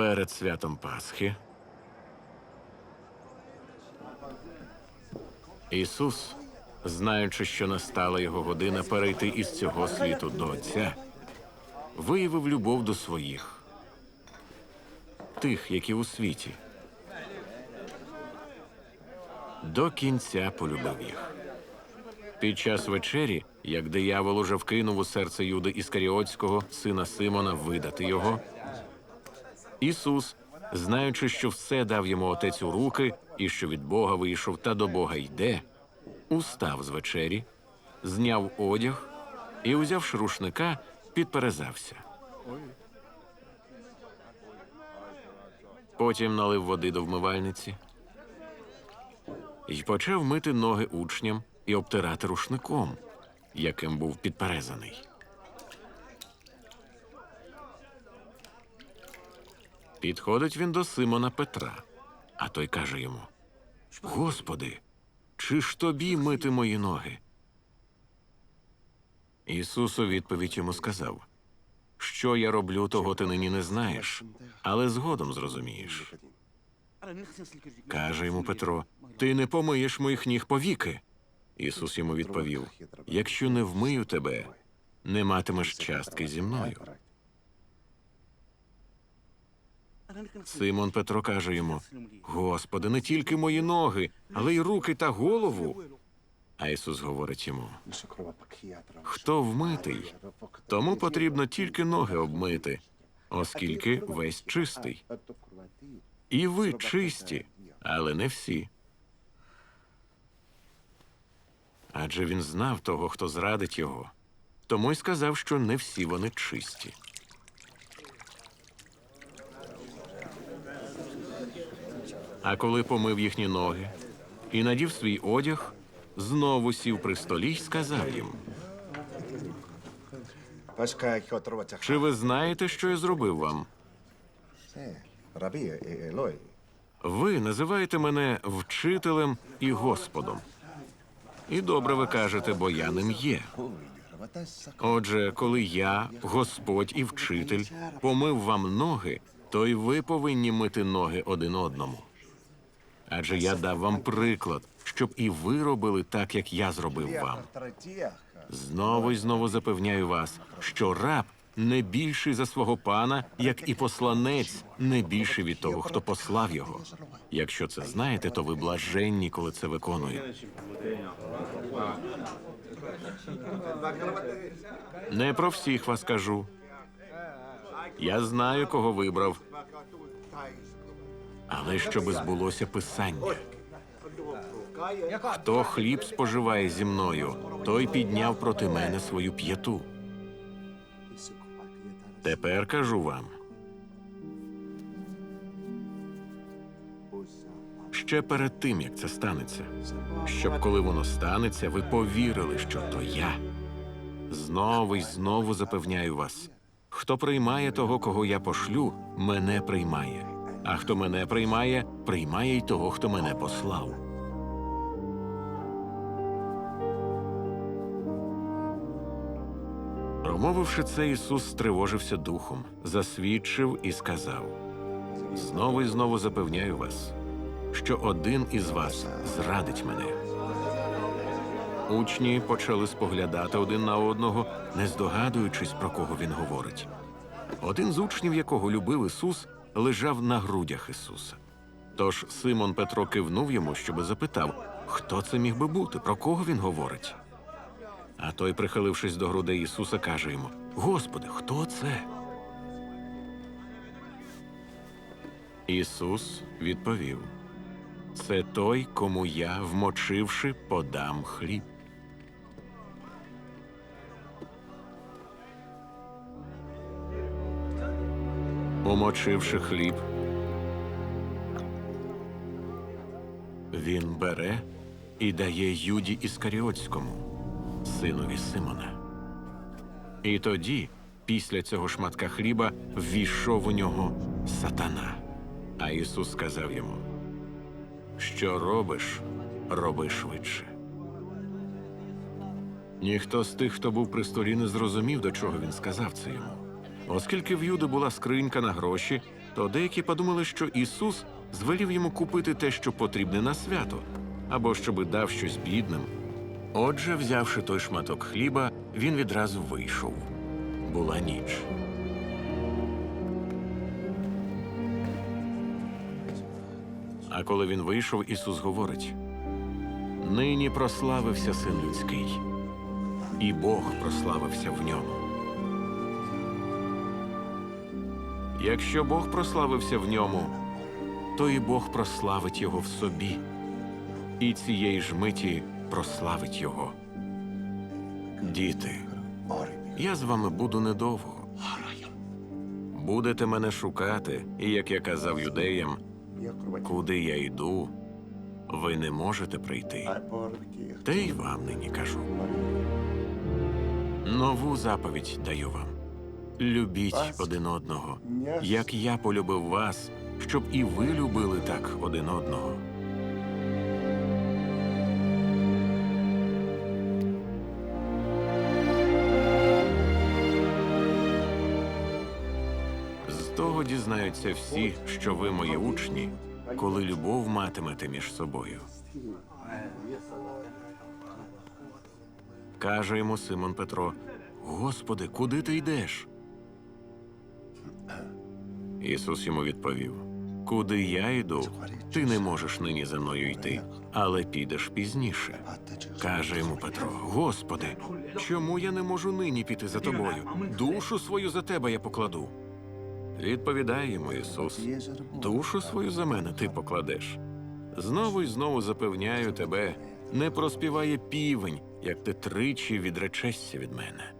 Перед святом Пасхи Ісус, знаючи, що настала його година перейти із цього світу до Отця, виявив любов до своїх, тих, які у світі. До кінця полюбив їх. Під час вечері, як диявол уже вкинув у серце Юди Іскаріотського, сина Симона, видати його, Ісус, знаючи, що все дав йому отець у руки, і що від Бога вийшов та до Бога йде, устав з вечері, зняв одяг і, узявши рушника, підперезався. Потім налив води до вмивальниці і почав мити ноги учням і обтирати рушником, яким був підперезаний. Підходить він до Симона Петра, а той каже йому: Господи, чи ж тобі мити мої ноги? Ісус у відповідь йому сказав: Що я роблю, того ти нині не знаєш, але згодом зрозумієш. Каже йому Петро: Ти не помиєш моїх ніг повіки. Ісус йому відповів: Якщо не вмию тебе, не матимеш частки зі мною. Симон Петро каже йому: Господи, не тільки мої ноги, але й руки та голову. А Ісус говорить йому: Хто вмитий, тому потрібно тільки ноги обмити, оскільки весь чистий. І ви чисті, але не всі. Адже він знав того, хто зрадить його, тому й сказав, що не всі вони чисті. А коли помив їхні ноги і надів свій одяг, знову сів при столі й сказав їм: Чи ви знаєте, що я зробив вам? Рабі Елой. Ви називаєте мене вчителем і Господом. І добре ви кажете, бо я ним є. Отже, коли я, Господь і вчитель, помив вам ноги, то й ви повинні мити ноги один одному. Адже я дав вам приклад, щоб і ви робили так, як я зробив вам. Знову й знову запевняю вас, що раб не більший за свого пана, як і посланець не більший від того, хто послав його. Якщо це знаєте, то ви блаженні, коли це виконуєте. Не про всіх вас кажу. Я знаю, кого вибрав. Але щоби збулося писання. Хто хліб споживає зі мною, той підняв проти мене свою п'яту. Тепер кажу вам. Ще перед тим, як це станеться, щоб коли воно станеться, ви повірили, що то я. Знову й знову запевняю вас: хто приймає того, кого я пошлю, мене приймає. А хто мене приймає, приймає й того, хто мене послав. Промовивши це, Ісус стривожився духом, засвідчив і сказав: Знову і знову запевняю вас, що один із вас зрадить мене. Учні почали споглядати один на одного, не здогадуючись, про кого він говорить. Один з учнів, якого любив Ісус, лежав на грудях Ісуса. Тож Симон Петро кивнув йому, щоби запитав, хто це міг би бути, про кого він говорить. А той, прихилившись до грудей Ісуса, каже йому: Господи, хто це? Ісус відповів: Це той, кому я, вмочивши, подам хліб. Умочивши хліб, він бере і дає Юді Іскаріотському, синові Симона. І тоді, після цього шматка хліба, ввійшов у нього сатана. А Ісус сказав йому: Що робиш, роби швидше. Ніхто з тих, хто був при столі, не зрозумів, до чого він сказав це йому. Оскільки в Юди була скринька на гроші, то деякі подумали, що Ісус звелів йому купити те, що потрібне на свято, або щоби дав щось бідним. Отже, взявши той шматок хліба, він відразу вийшов. Була ніч. А коли він вийшов, Ісус говорить: Нині прославився син людський, і Бог прославився в ньому. Якщо Бог прославився в ньому, то і Бог прославить його в собі, і цієї ж миті прославить його. Діти, я з вами буду недовго. Будете мене шукати, і як я казав юдеям, куди я йду, ви не можете прийти. Та й вам нині кажу. Нову заповідь даю вам. Любіть один одного, як я полюбив вас, щоб і ви любили так один одного. З того дізнаються всі, що ви мої учні, коли любов матимете між собою. Каже йому Симон Петро: Господи, куди ти йдеш? Ісус йому відповів: Куди я йду, ти не можеш нині за мною йти, але підеш пізніше. Каже йому Петро: Господи, чому я не можу нині піти за тобою? Душу свою за тебе я покладу. Відповідає йому Ісус: Душу свою за мене ти покладеш. Знову й знову запевняю тебе, не проспіває півень, як ти тричі відречешся від мене.